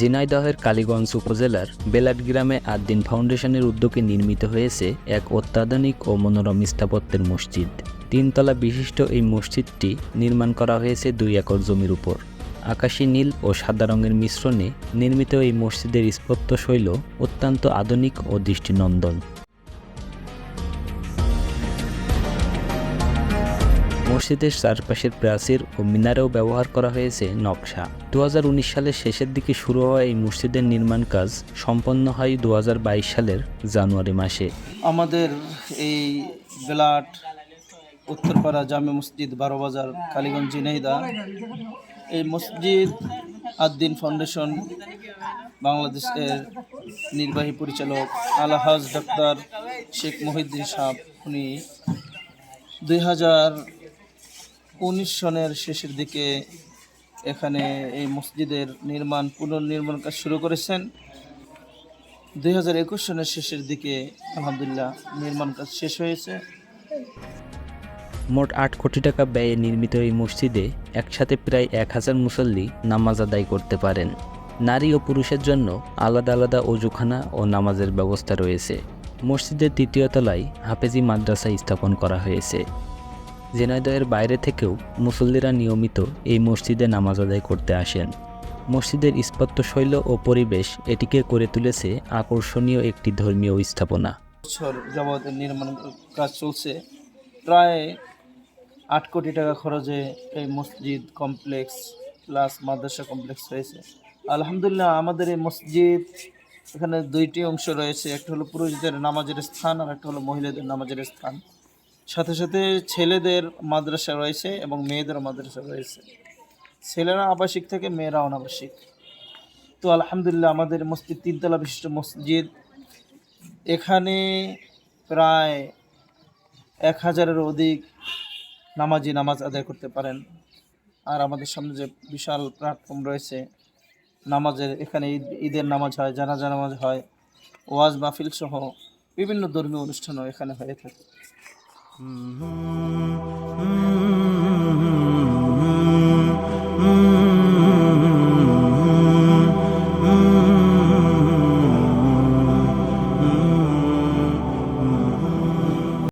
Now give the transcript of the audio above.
ঝিনাইদহের কালীগঞ্জ উপজেলার বেলাট গ্রামে আদ্দিন ফাউন্ডেশনের উদ্যোগে নির্মিত হয়েছে এক অত্যাধুনিক ও মনোরম স্থাপত্যের মসজিদ। তিনতলা বিশিষ্ট এই মসজিদটি নির্মাণ করা হয়েছে দুই একর জমির উপর। আকাশী নীল ও সাদা রঙের মিশ্রণে নির্মিত এই মসজিদের স্থাপত্যশৈল অত্যন্ত আধুনিক ও দৃষ্টিনন্দন। মসজিদের চারপাশের প্রাচীর ও মিনারেও ব্যবহার করা হয়েছে নকশা। দু হাজার উনিশ সালের শেষের দিকে শুরু হওয়া এই মসজিদের নির্মাণ কাজ সম্পন্ন হয় দু হাজার বাইশ সালের জানুয়ারি মাসে। আমাদের এই বেলাট উত্তরপাড়া জামে মসজিদ বারো বাজার কালীগঞ্জ ঝিনাইদা এই মসজিদ আদ্দিন ফাউন্ডেশন বাংলাদেশের নির্বাহী পরিচালক আলহাজ ডাক্তার শেখ মহিউদ্দিন সাহ উনি দুই হাজার উনিশ সনের শেষের দিকে এখানে এই মসজিদের নির্মাণ, পুনর্নির্মাণ কাজ শুরু করেছেন। দুই হাজার একুশ সনের শেষের দিকে আলহামদুলিল্লাহ নির্মাণ কাজ শেষ হয়েছে। মোট আট কোটি টাকা ব্যয়ে নির্মিত এই মসজিদে একসাথে প্রায় এক হাজার মুসল্লি নামাজ আদায় করতে পারেন। নারী ও পুরুষের জন্য আলাদা আলাদা অজুখানা ও নামাজের ব্যবস্থা রয়েছে। মসজিদের তৃতীয় তলায় হাফেজি মাদ্রাসা স্থাপন করা হয়েছে। জেনাইদহের বাইরে থেকেও মুসল্লিরা নিয়মিত এই মসজিদে নামাজ আদায় করতে আসেন। মসজিদের স্থাপত্যশৈল ও পরিবেশ এটিকে করে তুলেছে আকর্ষণীয় একটি ধর্মীয় স্থাপনা। নির্মাণ কাজ চলছে। প্রায় আট কোটি টাকা খরচে এই মসজিদ কমপ্লেক্স প্লাস মাদ্রাসা কমপ্লেক্স রয়েছে। আলহামদুলিল্লাহ, আমাদের এই মসজিদ এখানে দুইটি অংশ রয়েছে। একটা হলো পুরুষদের নামাজের স্থান আর একটা হলো মহিলাদের নামাজের স্থান। সাথে সাথে ছেলেদের মাদ্রাসা রয়েছে এবং মেয়েদের মাদ্রাসা রয়েছে। ছেলেরা আবাসিক থেকে, মেয়েরা অনাবাসিক। তো আলহামদুলিল্লাহ আমাদের মসজিদ, তিনতলা বিশিষ্ট মসজিদ। এখানে প্রায় এক হাজারের অধিক নামাজি নামাজ আদায় করতে পারেন। আর আমাদের সামনে যে বিশাল প্ল্যাটফর্ম রয়েছে, নামাজের, এখানে ঈদ, ঈদের নামাজ হয়, জানাজা নামাজ হয়, ওয়াজ মাহফিল সহ বিভিন্ন ধর্মীয় অনুষ্ঠানও এখানে হয়ে থাকে। Mm-hmm.